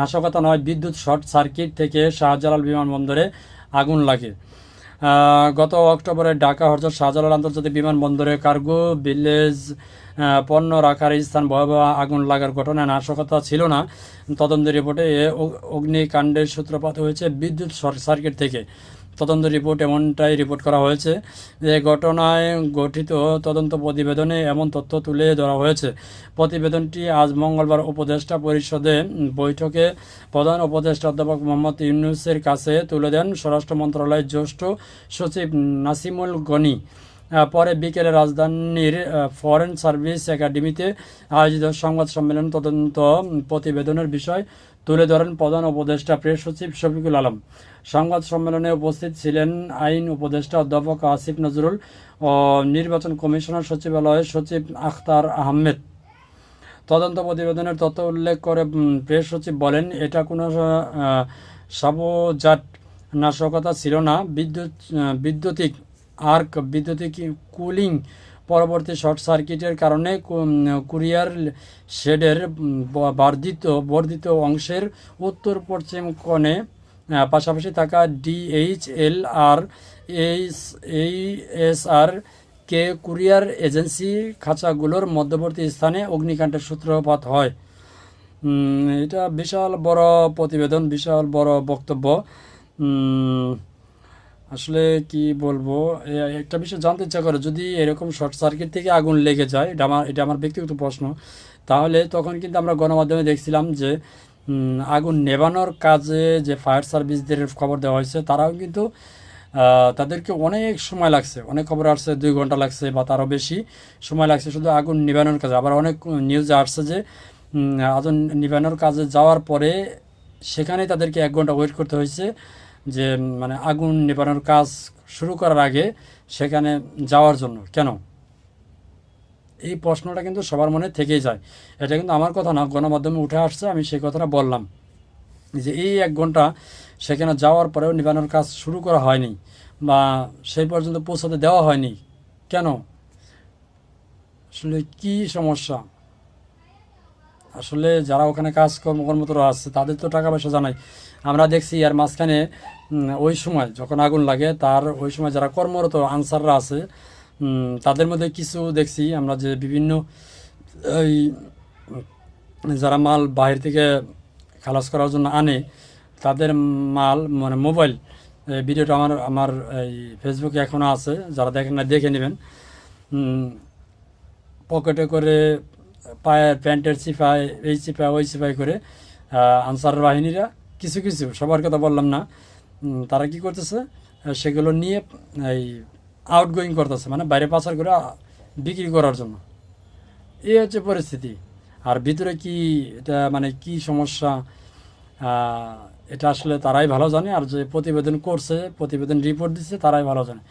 নাশকতা নয়, বিদ্যুৎ শর্ট সার্কিট থেকে শাহজালাল বিমানবন্দরে আগুন লাগে। গত অক্টোবরে ঢাকা হরজত শাহজালাল আন্তর্জাতিক বিমানবন্দরে কার্গো, ভিলেজ পণ্য রাখার স্থান ভয়াবহ আগুন লাগার ঘটনায় নাশকতা ছিল না। তদন্ত রিপোর্টে অগ্নিকাণ্ডের সূত্রপাত হয়েছে বিদ্যুৎ শর্ট সার্কিট থেকে। তদন্ত রিপোর্ট এমনটাই রিপোর্ট করা হয়েছে যে ঘটনায় গঠিত তদন্ত প্রতিবেদনে এমন তথ্য তুলে ধরা হয়েছে। প্রতিবেদনটি আজ মঙ্গলবার উপদেষ্টা পরিষদে বৈঠকে প্রধান উপদেষ্টা অধ্যাপক মোহাম্মদ ইউনুসের কাছে তুলে দেন। স্বরাষ্ট্র মন্ত্রণালয়ের জ্যেষ্ঠ সচিব নাসিমুল গনি। পরে বিকেলে রাজধানীর ফরেন সার্ভিস একাডেমিতে আয়োজিত সংবাদ সম্মেলন তদন্ত প্রতিবেদনের বিষয় তুলে ধরেন প্রধান উপদেষ্টা প্রেস সচিব শফিকুল আলম। সংবাদ সম্মেলনে উপস্থিত ছিলেন আইন উপদেষ্টা অধ্যাপক আসিফ নজরুল ও নির্বাচন কমিশনার সচিবালয়ের সচিব আখতার আহমেদ। তদন্ত প্রতিবেদনের তথ্য উল্লেখ করে প্রেস সচিব বলেন, এটা কোনো সাবজাট নাশকতা ছিল না। বিদ্যুৎ বৈদ্যুতিক আর্ক বৈদ্যুতিক কুলিং পরবর্তী শর্ট সার্কিটের কারণে কুরিয়ার শেডের বর্ধিত বর্ধিত অংশের উত্তর পশ্চিম কোণে পাশাপাশি থাকা ডিএইচএল আর এইচ এইএসআর কে কুরিয়ার এজেন্সি খাঁচাগুলোর মধ্যবর্তী স্থানে অগ্নিকাণ্ডের সূত্রপাত হয়। এটা বিশাল বড় প্রতিবেদন, বিশাল বড় বক্তব্য। আসলে কি বলব একটা বিষয় জানতে ইচ্ছা করে, যদি এরকম শর্ট সার্কিট থেকে আগুন লেগে যায়, এটা আমার এটা আমার ব্যক্তিগত প্রশ্ন, তাহলে তখন কিন্তু আমরা গণমাধ্যমে দেখছিলাম যে আগুন নেভানোর কাজে যে ফায়ার সার্ভিসদের খবর দেওয়া হয়েছে, তারাও কিন্তু তাদেরকে অনেক সময় লাগছে, অনেক খবর আসছে, দুই ঘণ্টা লাগছে বা তারও বেশি সময় লাগছে শুধু আগুন নিবানোর কাজে। আবার অনেক নিউজে আসছে যে আগুন নিবানোর কাজে যাওয়ার পরে সেখানে তাদেরকে এক ঘণ্টা ওয়েট করতে হয়েছে। যে মানে আগুন নেবানোর কাজ শুরু করার আগে সেখানে যাওয়ার জন্য। কেন? এই প্রশ্নটা কিন্তু সবার মনে থেকেই যায়। এটা কিন্তু আমার কথা না, গণমাধ্যমে উঠে আসছে, আমি সেই কথাটা বললাম। যে এই এক ঘণ্টা সেখানে যাওয়ার পরেও নিবানোর কাজ শুরু করা হয়নি বা সেই পর্যন্ত পৌঁছাতে দেওয়া হয়নি। কেন? আসলে কী সমস্যা? আসলে যারা ওখানে কাজ কর্ম কর্মতরা আছে তাদের তো টাকা পয়সা জানাই। আমরা দেখছি আর মাঝখানে ওই সময় যখন আগুন লাগে, তার ওই সময় যারা কর্মরত আনসাররা আছে তাদের মধ্যে কিছু দেখছি। আমরা যে বিভিন্ন এই যারা মাল বাইরে থেকে খালাস করার জন্য আনে, তাদের মাল মানে মোবাইল ভিডিওটা আমার আমার এই ফেসবুকে এখনও আছে, যারা দেখেন না দেখে নেবেন। পকেটে করে পায়ের প্যান্টের চিপায় এই চিপায় ওই চিপায় করে আনসার বাহিনীরা কিছু কিছু, সবার কথা বললাম না তারা কি করতেছে সেগুলো নিয়ে, এই আউট গোয়িং করতেছে মানে বাইরে পাচার করে বিক্রি করার জন্য। এই হচ্ছে পরিস্থিতি। আর ভিতরে কি, এটা মানে কি সমস্যা এটা আসলে তারাই ভালো জানে, আর যে প্রতিবেদন করছে, প্রতিবেদন রিপোর্ট দিচ্ছে তারাই ভালো জানে।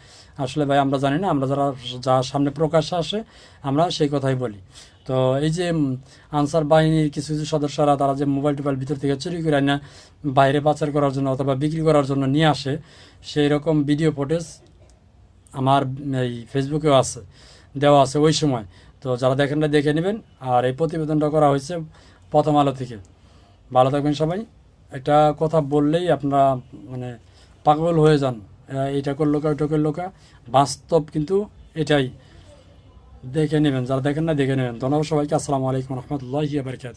আসলে ভাই, আমরা জানি না, আমরা যারা যা সামনে প্রকাশ্যে আসে, আমরা সেই কথাই বলি। তো এই যে আনসার বাহিনীর কিছু কিছু সদস্যরা তারা যে মোবাইল টোবাইল ভিতর থেকে চুরি করে না বাইরে পাচার করার জন্য অথবা বিক্রি করার জন্য নিয়ে আসে সেই রকম ভিডিও ফুটেজ আমার এই ফেসবুকেও আছে, দেওয়া আছে ওই সময়। তো যারা দেখেন না দেখে নেবেন। আর এই প্রতিবেদনটা করা হয়েছে প্রথম আলো থেকে। ভালো থাকবেন সবাই। একটা কথা বললেই আপনারা মানে পাগল হয়ে যান। এইটা করল কা, ওইটা করল কা। বাস্তব কিন্তু এটাই। দেখে নেবেন যারা দেখেন না দেখে নেবেন ধন্যবাদ সবাইকে আসসালামু আলাইকুম রহমতুল্লাহ বারকাত